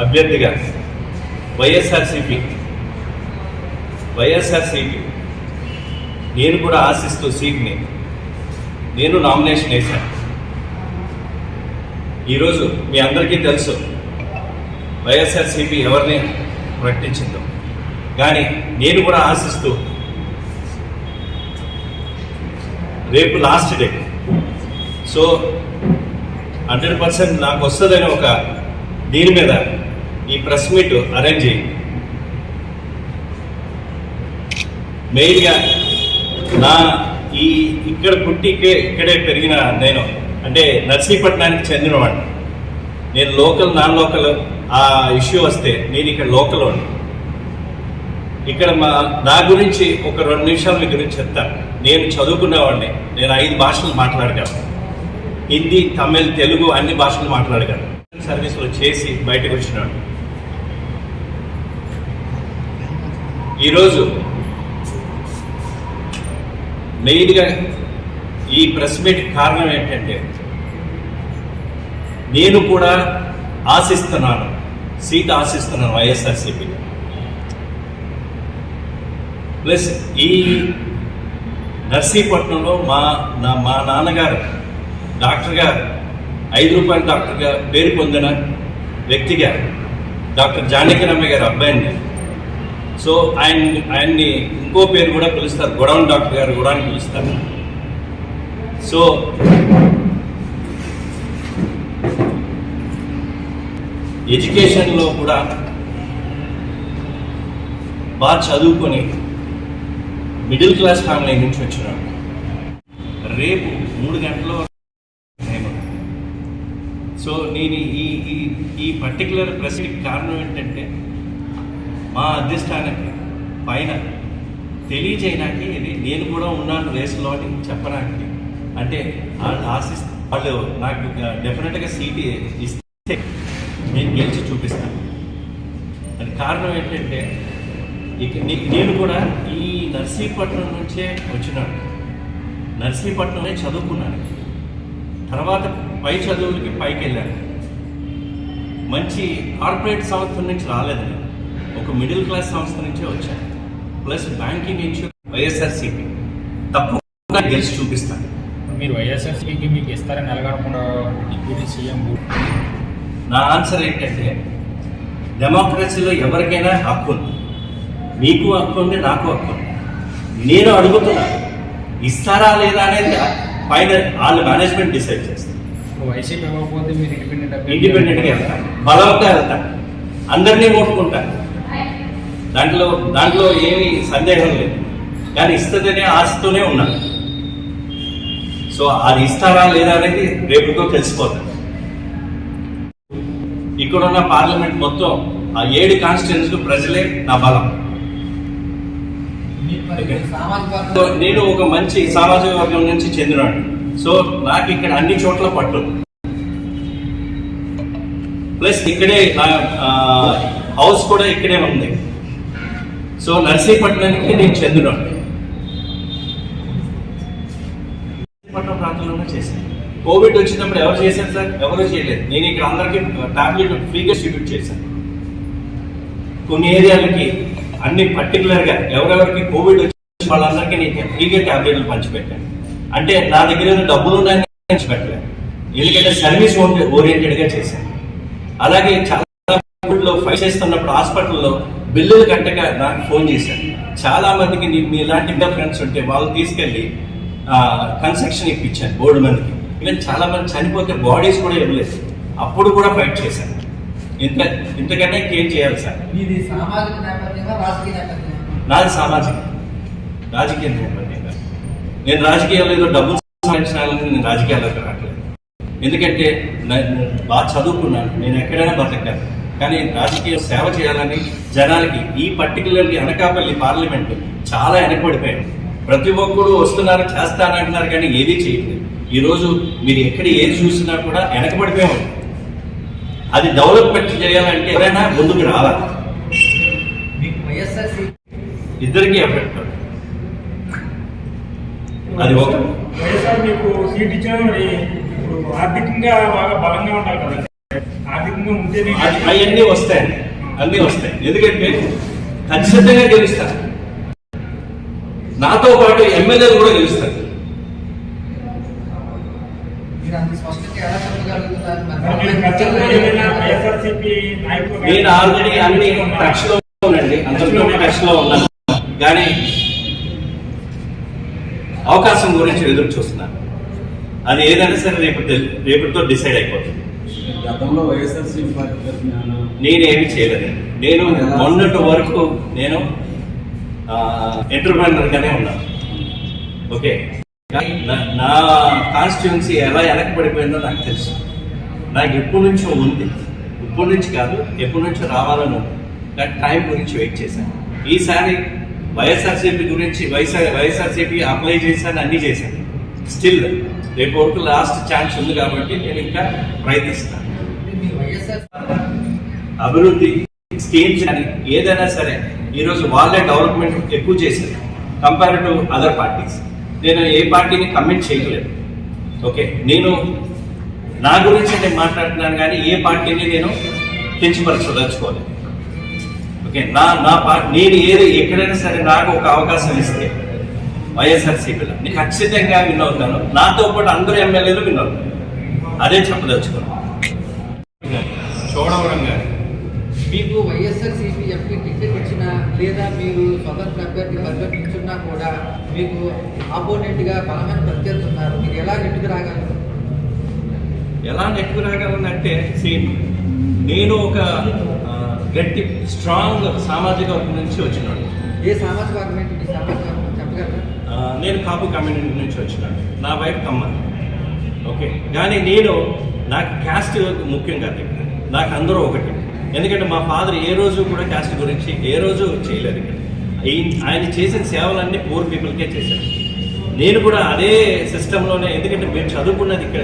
అభ్యర్థిగా వైఎస్ఆర్సిపి వైఎస్ఆర్సిపి నేను కూడా ఆశిస్తూ సీట్ని నేను నామినేషన్ వేశాను. ఈరోజు మీ అందరికీ తెలుసు వైఎస్ఆర్సిపి ఎవరిని ప్రకటించిందో. కానీ నేను కూడా ఆశిస్తూ రేపు last day. So hundred percent నాకు వస్తుందని ఒక దీని మీద ఈ ప్రెస్ మీట్ అరేంజ్ చేయండి మెయిన్గా నా ఈ ఇక్కడ పుట్టి ఇక్కడే ఇక్కడే పెరిగిన నేను అంటే నర్సీపట్నానికి చెందినవాడిని. నేను లోకల్ నాన్ లోకల్ ఆ ఇష్యూ వస్తే నేను ఇక్కడ లోకల్ వాడిని. ఇక్కడ మా నా గురించి ఒక రెండు నిమిషాలు మీ గురించి చెప్తాను నేను చదువుకునేవాడిని నేను ఐదు భాషలు మాట్లాడగలను. హిందీ తమిళ్ తెలుగు అన్ని భాషలు మాట్లాడగలను. సర్వీస్లో చేసి బయటకు వచ్చినాడు ఈరోజు మెయిన్గా ఈ ప్రెస్ మీట్ కారణం ఏంటంటే నేను కూడా ఆశిస్తున్నాను సీట్ ఆశిస్తున్నాను వైఎస్ఆర్సీపీ ప్లస్ ఈ నర్సీపట్నంలో మా నా మా నాన్నగారు డాక్టర్ గారు ఐదు రూపాయల డాక్టర్గా పేరు పొందిన వ్యక్తిగా డాక్టర్ జానకిరమ్మ గారు అబ్బాయిని సో ఆయన ఆయన్ని ఇంకో పేరు కూడా పిలుస్తారు. గొడవన్ డాక్టర్ గారు కూడా అని పిలుస్తారు. సో ఎడ్యుకేషన్లో కూడా బాగా చదువుకొని మిడిల్ క్లాస్ ఫ్యామిలీ నుంచి వచ్చినాడు రేపు మూడు గంటల నేను. సో నేను ఈ ఈ ఈ పర్టికులర్ ప్రశ్నకి కారణం ఏంటంటే మా అధిష్టానానికి పైన తెలియజేయడానికి ఇది నేను కూడా ఉన్నాను రేసులో అని చెప్పడానికి. అంటే వాళ్ళు ఆశిస్తూ వాళ్ళు నాకు డెఫినెట్గా సీట్ ఇస్తే నేను గెలిచి చూపిస్తాను. అది కారణం ఏంటంటే ఇక నేను కూడా ఈ నర్సీపట్నం నుంచే వచ్చినాను. నర్సీపట్నమే చదువుకున్నాను. తర్వాత పై చదువులకి పైకి వెళ్ళాను మంచి కార్పొరేట్ సంస్థ నుంచి రాలేదు నేను. ఒక మిడిల్ క్లాస్ సంస్థ నుంచే వచ్చాను ప్లస్ బ్యాంకింగ్ ఇన్సూరెన్స్ వైఎస్ఆర్సీపీ తప్పకుండా గెలిచి చూపిస్తాను. మీరు వైఎస్ఆర్సీపీకి మీకు ఇస్తారని నిలగడకుండా డిప్యూటీ సీఎం నా ఆన్సర్ ఏంటంటే డెమోక్రసీలో ఎవరికైనా హక్కు ఉంది. మీకు హక్కు ఉంది నాకు హక్కు ఉంది. నేను అడుగుతున్నా ఇస్తారా లేదా అనేది పైన వాళ్ళ మేనేజ్మెంట్ డిసైడ్ చేస్తారు వైసీపీ ఇవ్వకపోతే మీరు ఇండిపెండెంట్ ఇండిపెండెంట్గా వెళ్తాను బలంగా వెళ్తాను అందరినీ ఓట్టుకుంటాను దాంట్లో దాంట్లో ఏమీ సందేహం లేదు. కానీ ఇస్తుందనే ఆశతోనే ఉన్నాను సో అది ఇస్తారా లేదా అనేది రేపుతో తెలిసిపోతుంది. ఇక్కడున్న పార్లమెంట్ మొత్తం ఆ ఏడు కాన్స్టిట్యూన్సీలు ప్రజలే నా బలం. నేను ఒక మంచి సామాజిక వర్గం నుంచి చెందినాడు సో నాకు ఇక్కడ అన్ని చోట్ల పట్టు. ప్లస్ ఇక్కడే నా హౌస్ కూడా ఇక్కడే ఉంది. సో నర్సీపట్నానికి నేను చెందిన. నర్సీపట్నం ప్రాంతంలోనే చేశాను. కోవిడ్ వచ్చినప్పుడు ఎవరు చేశారు సార్? ఎవరు చేయలేదు. నేను ఇక్కడ అందరికీ టాబ్లెట్ ఫ్రీగా డిస్ట్రిబ్యూట్ చేశాను. కొన్ని ఏరియాలకి అన్ని పర్టికులర్గా ఎవరెవరికి కోవిడ్ వచ్చి వాళ్ళందరికీ నేను ఫ్రీగా టాబ్లెట్లు పంచిపెట్టాను. అంటే నా దగ్గర డబ్బులు ఉన్నాయని పంచిపెట్టలేదు. ఎందుకంటే సర్వీస్ ఓరియంటెడ్గా చేశాను. అలాగే చాలా కోవిడ్లో ఫైట్ చేస్తున్నప్పుడు హాస్పిటల్లో బిల్లులు కట్టక నాకు ఫోన్ చేశాను చాలా మందికి నీ- మీ ఇలాంటి ఇంకా ఫ్రెండ్స్ ఉంటే వాళ్ళు తీసుకెళ్ళి కన్స్ట్రక్షన్ ఇప్పించాను బోర్డు మందికి. ఈవెన్ చాలా మంది చనిపోతే బాడీస్ కూడా ఇవ్వలేదు. అప్పుడు కూడా ఫైట్ చేశాను ఇంత ఇంతకన్నా ఇంకేం చేయాలి సార్? ఇది సామాజిక నాది సామాజిక. రాజకీయ నేపథ్యంగా. నేను రాజకీయాల్లో ఏదో డబ్బులు సంపాదించాలని నేను రాజకీయాల్లోకి రావట్లేదు. ఎందుకంటే బాగా చదువుకున్నాను. నేను ఎక్కడైనా బతకాను కానీ రాజకీయ సేవ చేయాలని జనాలకి ఈ పర్టికులర్లీ అనకాపల్లి పార్లమెంట్ చాలా వెనకబడిపోయాడు ప్రతి ఒక్కరు వస్తున్నారు చేస్తానంటున్నారు కానీ ఏదీ చేయట్లేదు. ఈరోజు మీరు ఎక్కడ ఏది చూసినా కూడా వెనకబడిపోయాం అది డెవలప్మెంట్ చేయాలంటే ఎవరైనా ముందుకు రావాలి. ఇద్దరికి ఎఫెక్ట్ అది ఒక వైఎస్ఆర్ మీకు సీట్ ఇచ్చిన ఆర్థికంగా బాగా బలంగా ఉంటారు కదా. అవన్నీ వస్తాయండి అన్నీ వస్తాయి. ఎందుకంటే ఖచ్చితంగా గెలుస్తారు. నాతో పాటు ఎమ్మెల్యేలు కూడా గెలుస్తారు. నేను ఆల్రెడీ అన్ని టచ్లో ఉన్నానండి. అందరితో టచ్లో ఉన్నాను. కానీ అవకాశం గురించి ఎదురు చూస్తున్నాను. అది ఏదైనా సరే రేపు రేపటితో డిసైడ్ అయిపోతుంది. గతంలో వైఎస్ఆర్సీపీ పార్టీ నేనేమి చేయలేదండి నేను మొన్నటి వరకు నేను ఎంటర్ప్రైనర్ గానే ఉన్నాను ఓకే. నా- నా కాన్స్టిట్యున్సీ ఎలా వెనకబడిపోయిందో నాకు తెలుసు. నాకు ఎప్పటి నుంచో ఉంది. ఇప్పటి నుంచి కాదు ఎప్పటి నుంచో రావాలని ఉంది. కానీ టైం గురించి వెయిట్ చేశాను. ఈసారి వైఎస్ఆర్సీపీ గురించి వైఎస్ఆర్ వైఎస్ఆర్సీపీ అప్లై చేశాను అన్నీ చేశాను. స్టిల్ రేపు వరకు లాస్ట్ ఛాన్స్ ఉంది కాబట్టి నేను ఇంకా ప్రయత్నిస్తాను. అభివృద్ధి స్కీమ్స్ అని ఏదైనా సరే ఈరోజు వాళ్ళే డెవలప్మెంట్ ఎక్కువ చేశారు కంపేర్ టు అదర్ పార్టీస్ నేను ఏ పార్టీని కమిట్ చేయలేదు. ఓకే నేను నా గురించి నేను మాట్లాడుతున్నాను కానీ ఏ పార్టీని నేను కించపరచదలుచుకోలేదు. ఓకే నా నా పార్టీ నేను ఏది ఎక్కడైనా సరే నాకు ఒక అవకాశం ఇస్తే వైఎస్ఆర్సీపీలో. నేను ఖచ్చితంగా విన్ అవుతాను నాతో పాటు అందరూ ఎమ్మెల్యేలు విన్ అవుతాను అదే చెప్పదలుచుకున్నాను చూడవరం గారు. మీకు వైఎస్ఆర్ సిపిఎఫ్కి టికెట్ ఇచ్చినా లేదా మీరు స్వతంత్ర అభ్యర్థి పరిగణించున్నా కూడా మీకు ఆపోనెంట్గా బలమైన ప్రత్యర్థి ఉన్నారు. మీరు ఎలా నెట్టుకు రాగలరు? ఎలా నెట్టుకు రాగలనంటే సేమ్ నేను ఒక గట్టి స్ట్రాంగ్ సామాజిక వర్గం నుంచి వచ్చినాడు ఏ సామాజిక వర్గం ఏంటి? సామాజిక నేను కాపు కమ్యూనిటీ నుంచి వచ్చినాను. నా వైఫ్ కమ్మ. ఓకే? కానీ నేను నాకు క్యాస్ట్ ముఖ్యం కాదు నాకు అందరూ ఒకటి. ఎందుకంటే మా ఫాదర్ ఏ రోజు కూడా క్యాస్ట్ గురించి ఏ రోజు చేయలేదు ఇక్కడ. ఈ- ఆయన చేసిన సేవలన్నీ పూర్ పీపుల్కే చేశారు. నేను కూడా అదే సిస్టంలోనే ఎందుకంటే మేము చదువుకున్నది ఇక్కడ.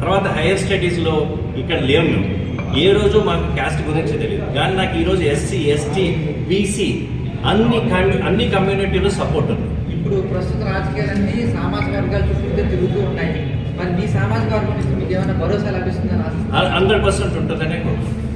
తర్వాత హైయర్ స్టడీస్లో ఇక్కడ లేము మేము. ఏ రోజు మాకు క్యాస్ట్ గురించి తెలియదు. కానీ నాకు ఈరోజు ఎస్సీ ఎస్టీ బీసీ అన్ని అన్ని కమ్యూనిటీలో సపోర్ట్ ఉంది. ఇప్పుడు ప్రస్తుత రాజకీయాలన్నీ సామాజిక వర్గాల చుట్టూ తిరుగుతూ ఉన్నాయి మరి మీ సామాజిక వర్గం నుంచి మీకు ఏమైనా భరోసా లభిస్తుందని హండ్రెడ్ పర్సెంట్ ఉంటుందనే కోరుకుంటున్నాను.